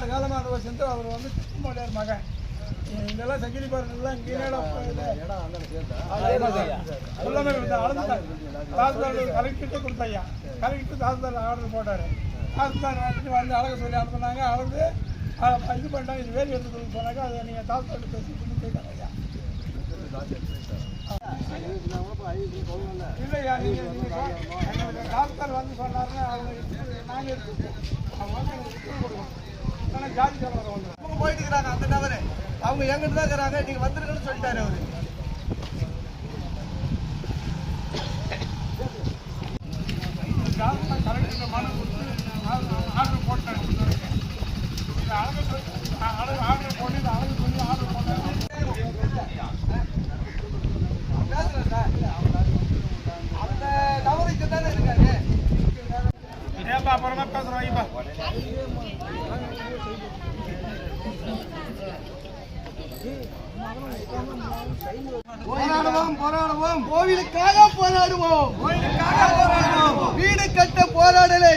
ஆண்டு காலமா அந்த சென்று அவர் வந்து கிருஷ்ணமாடியார் மகன். இதெல்லாம் சங்கிலி பாருங்கெல்லாம் இங்கே எல்லாமே தாசில்தார் கலெக்டர்கிட்டே கொடுத்தாய்யா கலெக்டர் தாசில்தார் ஆர்டர் போட்டார். தாசில்தார் வந்து அழக சொல்லி அனுப்புனாங்க அளந்து இது பண்ணிட்டாங்க இது வேலி எடுத்து சொன்னாங்க. அதை நீங்கள் தாசில்தார் பேசி போயிட்டாங்க ஐயா இல்லையா நீங்க நீங்க சொ- எங்களுக்கு டாக்டர் வந்து சொன்னாருன்னா அவங்க எடுத்து- நாங்க எடுத்துப்போம் அவங்க வந்து போயிட்டு இருக்கிறாங்க அந்த நபரு. அவங்க எங்கிட்ட தான் இருக்கிறாங்க? நீங்க வந்துருங்கன்னு சொல்லிட்டாரு அவரு. கொடுத்து ஆர்டர் போட்டாங்க ஆர்டர் போட்டு இது சொல்லி ஆர்டர் போட்டாங்க அந்த தானே இருக்காரு அப்புறமா பேசுறோம் ஐயா போராடுவோம் போராடுவோம். கோவிலுக்காக போராடுவோம். கோவிலுக்காக போராடுவோம். வீடு கட்ட போராடலை.